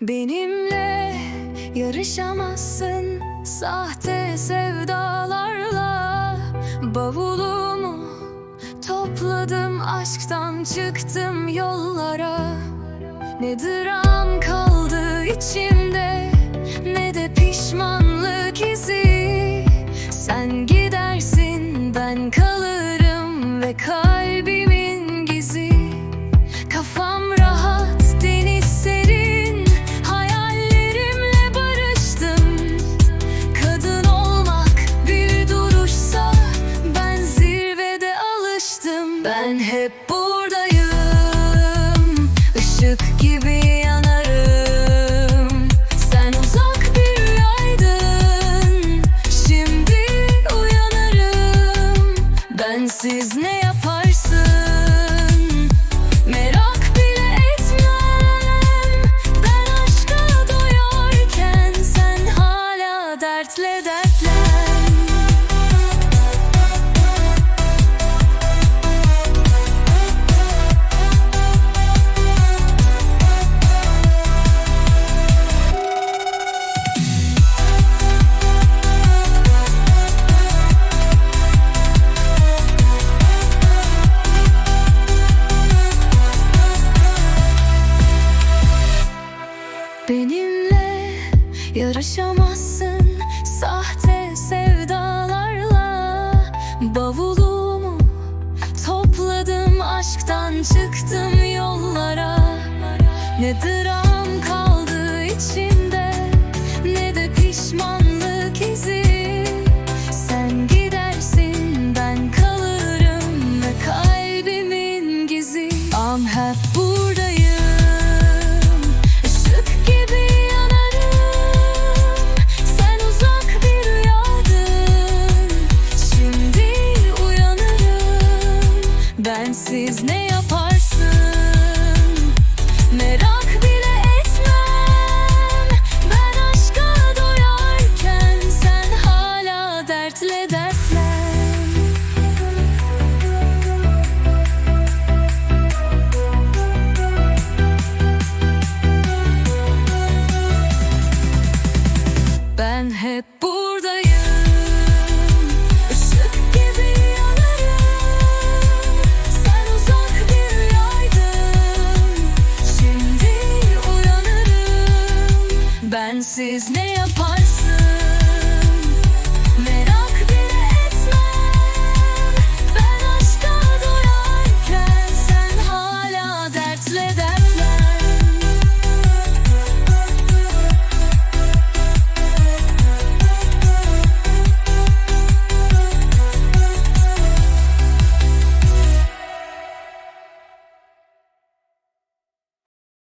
Benimle yarışamazsın sahte sevdalarla. Bavulumu topladım aşktan çıktım yollara? Ne dram kaldı içimde ne de pişmanlık dertle dertlen Benimle yarışamazsın sahte sevdalarla Bavulumu topladım aşktan çıktım yollara. Ne dram kaldı içimde ne de pişmanlık izi. Sen gidersin ben kalırım ve kalbimin gizi. Am hep Bensiz ne yaparsın? Merak bile etmem. Ben aşka doyarken Sen hala dertle dertlen. Ben hep buradayım This is Neapol.